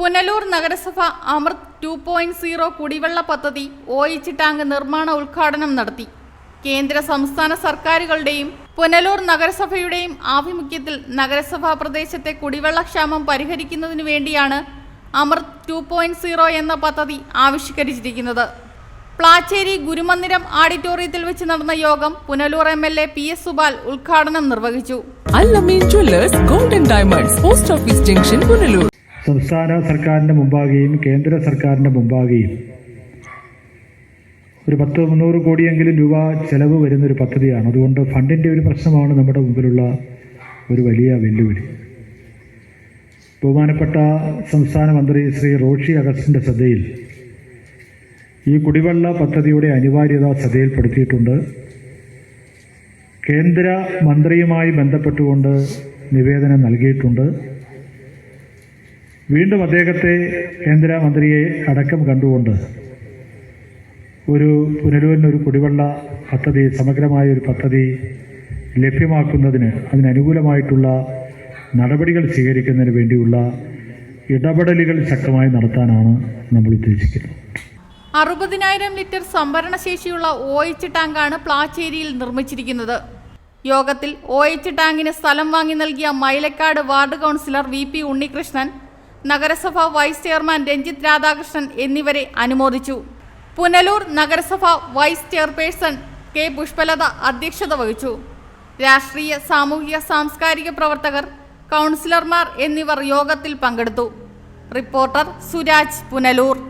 പുനലൂർ നഗരസഭ അമൃത് two point zero കുടിവെള്ള പദ്ധതി ഓയിച്ച് ടാങ്ക് നിർമ്മാണ ഉദ്ഘാടനം നടത്തി. കേന്ദ്ര സംസ്ഥാന സർക്കാരുകളുടെയും പുനലൂർ നഗരസഭയുടെയും ആഭിമുഖ്യത്തിൽ നഗരസഭാ പ്രദേശത്തെ കുടിവെള്ളക്ഷാമം പരിഹരിക്കുന്നതിനു വേണ്ടിയാണ് അമൃത് ടു പോയിന്റ് സീറോ എന്ന പദ്ധതി ആവിഷ്കരിച്ചിരിക്കുന്നത്. പ്ലാച്ചേരി ഗുരുമന്ദിരം ഓഡിറ്റോറിയത്തിൽ വെച്ച് നടന്ന യോഗം Punalur M L A P S Subal ഉദ്ഘാടനം നിർവഹിച്ചു. Allameen jewellers golden diamonds post office junction Punalur. സംസ്ഥാന സർക്കാരിന്റെ മുമ്പാകെയും കേന്ദ്ര സർക്കാരിന്റെ മുമ്പാകെയും. ഒരു പത്ത് മുന്നൂറ് കോടിയെങ്കിലും രൂപ ചെലവ് വരുന്നൊരു പദ്ധതിയാണ്. അതുകൊണ്ട് ഫണ്ടിന്റെ ഒരു പ്രശ്നമാണ് നമ്മുടെ മുമ്പിലുള്ള ഒരു വലിയ വെല്ലുവിളി. ബഹുമാനപ്പെട്ട സംസ്ഥാന മന്ത്രി ശ്രീ റോഷി അഗസ്റ്റിന്റെ ശ്രദ്ധയിൽ ഈ കുടിവെള്ള പദ്ധതിയുടെ അനിവാര്യത ശ്രദ്ധയിൽപ്പെടുത്തിയിട്ടുണ്ട്. കേന്ദ്ര മന്ത്രിയുമായി ബന്ധപ്പെട്ടുകൊണ്ട് നിവേദനം നൽകിയിട്ടുണ്ട്. വീണ്ടും അദ്ദേഹത്തെ കേന്ദ്രമന്ത്രിയെ അടക്കം കണ്ടുകൊണ്ട് ഒരു പുനലൂരിന് ഒരു കുടിവെള്ള പദ്ധതി സമഗ്രമായ ഒരു പദ്ധതി ലഭ്യമാക്കുന്നതിന് അതിനനുകൂലമായിട്ടുള്ള നടപടികൾ സ്വീകരിക്കുന്നതിന് വേണ്ടിയുള്ള ഇടപെടലുകൾ ശക്തമായി നടത്താനാണ് നമ്മൾ ഉദ്ദേശിക്കുന്നത്. അറുപതിനായിരം ലിറ്റർ സംഭരണശേഷിയുള്ള ഒ എച്ച് ടാങ്കാണ് പ്ലാച്ചേരിയിൽ നിർമ്മിച്ചിരിക്കുന്നത്. യോഗത്തിൽ ഒ എച്ച് ടാങ്കിന് സ്ഥലം വാങ്ങി നൽകിയ Mylakkad ward councillor V P Unnikrishnan നഗരസഭ വൈസ് ചെയർമാൻ രഞ്ജിത്ത് രാധാകൃഷ്ണൻ എന്നിവരെ അനുമോദിച്ചു. പുനലൂർ നഗരസഭ വൈസ് ചെയർപേഴ്സൺ കെ പുഷ്പലത അധ്യക്ഷത വഹിച്ചു. രാഷ്ട്രീയ സാമൂഹിക സാംസ്കാരിക പ്രവർത്തകർ കൗൺസിലർമാർ എന്നിവർ യോഗത്തിൽ പങ്കെടുത്തു. Reporter Suraj Punalur.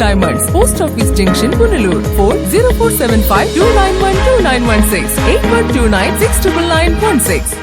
Diamonds, Post Office Junction, Punalur, 40475 291 2916, 8129 69916.